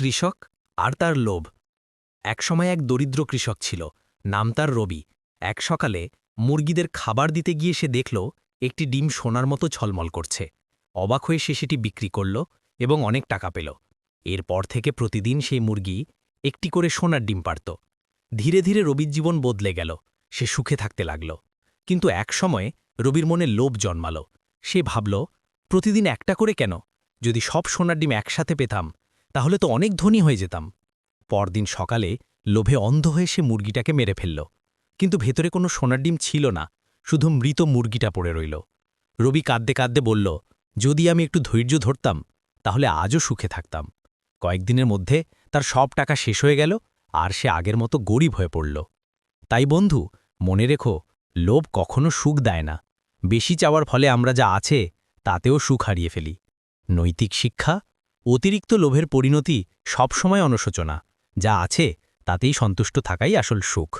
কৃষক আর তার লোভ। একসময় এক দরিদ্র কৃষক ছিল, নাম তার রবি। এক সকালে মুরগিদের খাবার দিতে গিয়ে সে দেখল, একটি ডিম সোনার মতো ছলমল করছে। অবাক হয়ে সে সেটি বিক্রি করল এবং অনেক টাকা পেল। এরপর থেকে প্রতিদিন সেই মুরগি একটি করে সোনার ডিম পারত ধীরে ধীরে রবির জীবন বদলে গেল। সে সুখে থাকতে লাগল। কিন্তু এক সময়ে রবির মনে লোভ জন্মাল। সে ভাবল, প্রতিদিন একটা করে কেন? যদি সব সোনার ডিম একসাথে পেতাম তাহলে তো অনেক ধনী হয়ে যেতাম। পরদিন সকালে লোভে অন্ধ হয়ে সে মুরগিটাকে মেরে ফেলল। কিন্তু ভেতরে কোনো সোনার ডিম ছিল না, শুধু মৃত মুরগিটা পড়ে রইল। রবি কাঁদতে কাঁদতে বলল, যদি আমি একটু ধৈর্য ধরতাম, তাহলে আজও সুখে থাকতাম। কয়েকদিনের মধ্যে তার সব টাকা শেষ হয়ে গেল আর সে আগের মতো গরিব হয়ে পড়ল। তাই বন্ধু, মনে রেখো, লোভ কখনো সুখ দেয় না। বেশি চাওয়ার ফলে আমরা যা আছে, তাতেও সুখ হারিয়ে ফেলি। নৈতিক শিক্ষা অতিরিক্ত লোভের পরিণতি সবসময় অনুশোচনা যা আছে তাতেই সন্তুষ্ট থাকাই আসল সুখ।